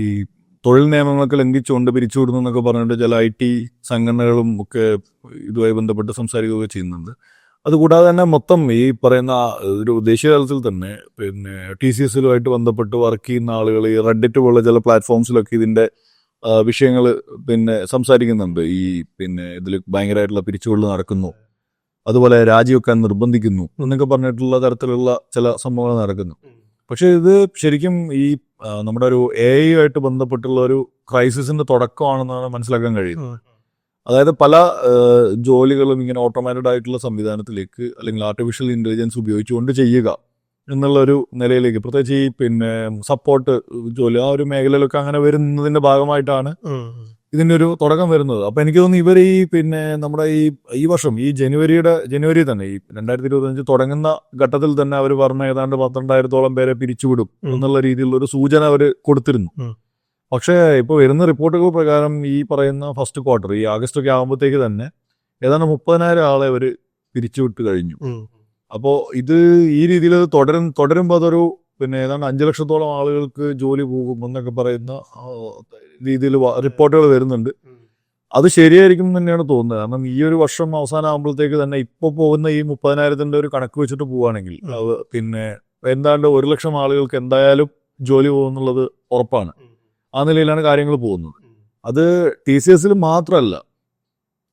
ഈ തൊഴിൽ നിയമങ്ങളൊക്കെ ലംഘിച്ചുകൊണ്ട് പിരിച്ചുവിടുന്നു എന്നൊക്കെ പറഞ്ഞിട്ട് ചില ഐ ടി സംഘടനകളും ഒക്കെ ഇതുമായി ബന്ധപ്പെട്ട് സംസാരിക്കുകയൊക്കെ ചെയ്യുന്നുണ്ട്. അതുകൂടാതെ തന്നെ മൊത്തം ഈ പറയുന്ന ഒരു ദേശീയ തലത്തിൽ തന്നെ പിന്നെ ടി സി എസിലുമായിട്ട് ബന്ധപ്പെട്ട് വർക്ക് ചെയ്യുന്ന ആളുകൾ ഈ റെഡിറ്റ് പോലുള്ള ചില പ്ലാറ്റ്ഫോംസിലൊക്കെ ഇതിന്റെ വിഷയങ്ങൾ പിന്നെ സംസാരിക്കുന്നുണ്ട്. ഈ പിന്നെ ഇതിൽ ഭയങ്കരമായിട്ടുള്ള പിരിച്ചുകൊള്ളു നടക്കുന്നു. അതുപോലെ രാജിവെക്കാൻ നിർബന്ധിക്കുന്നു എന്നൊക്കെ പറഞ്ഞിട്ടുള്ള തരത്തിലുള്ള ചില സംഭവങ്ങൾ നടക്കുന്നു. പക്ഷെ ഇത് ശരിക്കും ഈ നമ്മുടെ ഒരു എ ആയിട്ട് ബന്ധപ്പെട്ടുള്ള ഒരു ക്രൈസിസിന്റെ തുടക്കമാണെന്നാണ് മനസ്സിലാക്കാൻ കഴിയുന്നത്. അതായത് പല ജോലികളും ഇങ്ങനെ ഓട്ടോമാറ്റഡ് ആയിട്ടുള്ള സംവിധാനത്തിലേക്ക് അല്ലെങ്കിൽ ആർട്ടിഫിഷ്യൽ ഇന്റലിജൻസ് ഉപയോഗിച്ചുകൊണ്ട് ചെയ്യുക എന്നുള്ള ഒരു നിലയിലേക്ക് പ്രത്യേകിച്ച് ഈ പിന്നെ സപ്പോർട്ട് ജോലി ആ ഒരു മേഖലയിലൊക്കെ അങ്ങനെ വരുന്നതിന്റെ ഭാഗമായിട്ടാണ് ഇതിന്റെ ഒരു തുടക്കം വരുന്നത് അപ്പോൾ എനിക്ക് തോന്നുന്നു ഇവർ ഈ പിന്നെ നമ്മുടെ ഈ ഈ വർഷം ഈ ജനുവരിയുടെ ജനുവരി തന്നെ ഈ രണ്ടായിരത്തി ഇരുപത്തഞ്ച് തുടങ്ങുന്ന ഘട്ടത്തിൽ തന്നെ അവർ പറഞ്ഞ ഏതാണ്ട് പന്ത്രണ്ടായിരത്തോളം പേരെ പിരിച്ചുവിടും. എന്നുള്ള രീതിയിലുള്ള ഒരു സൂചന അവർ കൊടുത്തിരുന്നു. പക്ഷേ ഇപ്പോൾ വരുന്ന റിപ്പോർട്ടുകൾ പ്രകാരം ഈ പറയുന്ന ഫസ്റ്റ് ക്വാർട്ടർ ഈ ആഗസ്റ്റ് ഒക്കെ ആകുമ്പോഴത്തേക്ക് തന്നെ ഏതാണ്ട് മുപ്പതിനായിരം ആളെ അവർ പിരിച്ചുവിട്ട് കഴിഞ്ഞു അപ്പോൾ ഇത് ഈ രീതിയിൽ തുടരും തുടരുമ്പോൾ അതൊരു പിന്നെ ഏതാണ്ട് അഞ്ച് ലക്ഷത്തോളം ആളുകൾക്ക് ജോലി പോകും എന്നൊക്കെ പറയുന്ന രീതിയിൽ റിപ്പോർട്ടുകൾ വരുന്നുണ്ട്. അത് ശരിയായിരിക്കും തന്നെയാണ് തോന്നുന്നത്. കാരണം ഈ ഒരു വർഷം അവസാനം ആകുമ്പോഴത്തേക്ക് തന്നെ ഇപ്പോൾ പോകുന്ന ഈ മുപ്പതിനായിരത്തിന്റെ ഒരു കണക്ക് വെച്ചിട്ട് പോവുകയാണെങ്കിൽ അത് പിന്നെ എന്താണ്ട് ഒരു ലക്ഷം ആളുകൾക്ക് എന്തായാലും ജോലി പോകുന്നുള്ളത് ഉറപ്പാണ്. ആ നിലയിലാണ് കാര്യങ്ങൾ പോകുന്നത്. അത് ടി സി എസിൽ മാത്രമല്ല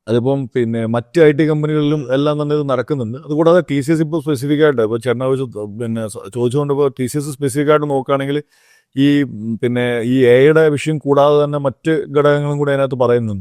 അതിപ്പം പിന്നെ മറ്റ് ഐ ടി കമ്പനികളിലും എല്ലാം തന്നെ ഇത് നടക്കുന്നുണ്ട്. അതുകൂടാതെ ടി സി എസ് ഇപ്പോൾ സ്പെസിഫിക് ആയിട്ട് ഇപ്പോൾ ചേട്ടനെ വെച്ച് പിന്നെ ചോദിച്ചുകൊണ്ട് ഇപ്പോൾ ടി സി എസ് സ്പെസിഫിക് ആയിട്ട് നോക്കുകയാണെങ്കിൽ ഈ പിന്നെ ഈ എയുടെ വിഷയം കൂടാതെ തന്നെ മറ്റ് ഘടകങ്ങളും കൂടെ അതിനകത്ത് പറയുന്നുണ്ട്.